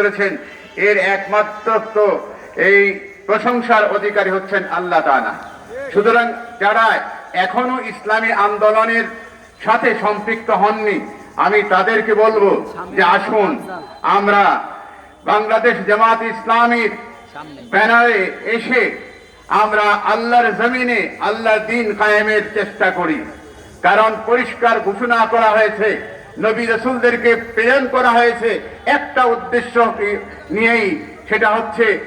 করেছেন। এর একমাত্র তো এই প্রশংসার অধিকারী হচ্ছেন আল্লাহ তাআলা। সুতরাং যারা এখনও ইসলামী আন্দোলনের সাথে সম্পৃক্ত হননি, আমি তাদেরকে বলব যে আসুন, আমরা বাংলাদেশ জামাত ইসলামীর ব্যানারে এসে আমরা আল্লাহর জমিনে আল্লাহর দিন কায়েমের চেষ্টা করি। কারণ পরিষ্কার ঘোষণা করা হয়েছে নবী রসুলদেরকে প্রেরণ করা হয়েছে একটা উদ্দেশ্য নিয়েই, সেটা হচ্ছে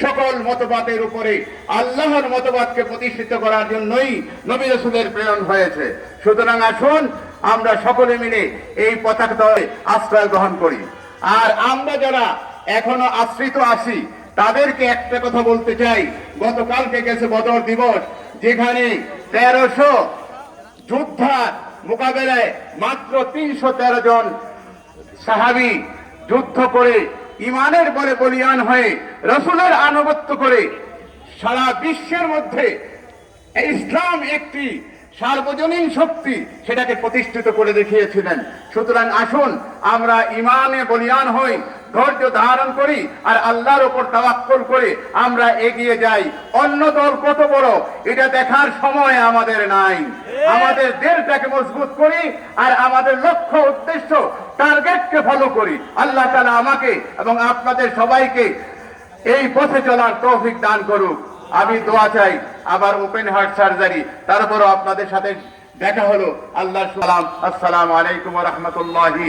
সকল মতবাদের উপরে আল্লাহর মতবাদকে প্রতিষ্ঠিত করার জন্যই নবী রসুলের প্রেরণ হয়েছে। সুতরাং আসুন, আমরা সকলে মিলে এই পতাকা আশ্রয় গ্রহণ করি। আর আমরা যারা এখনও আশ্রিত আছি, তাদেরকে একটা কথা বলতে চাই। গতকালকে গেছে বদর দিবস, যেখানে তেরোশো যোদ্ধার মোকাবেলায় মাত্র তিনশো তেরো জন সাহাবি যুদ্ধ করে ইমানের বলে বলিয়ান হয়ে রসুলের আনুগত্য করে সারা বিশ্বের মধ্যে ইসলাম একটি সার্বজনীন শক্তি সেটাকে প্রতিষ্ঠিত করে দেখিয়েছিলেন। সুতরাং আসুন আমরা ইমানে বলিয়ান হই, ধৈর্য ধারণ করি আর আল্লাহর ওপর তাওয়াক্কুল করে আমরা এগিয়ে যাই। অন্য দল কত বড় এটা দেখার সময় আমাদের নাই। আমাদের দেশটাকে মজবুত করি আর আমাদের লক্ষ্য উদ্দেশ্য টার্গেটকে ফলো করি। আল্লাহ তাআলা আমাকে এবং আপনাদের সবাইকে এই পথে চলার তৌফিক দান করুক। আমি দোয়া চাই আবার ওপেন হার্ট সার্জারি তারপরও আপনাদের সাথে দেখা হলো। আল্লাহ সালাম। আসসালামু আলাইকুম রহমতুল্লাহি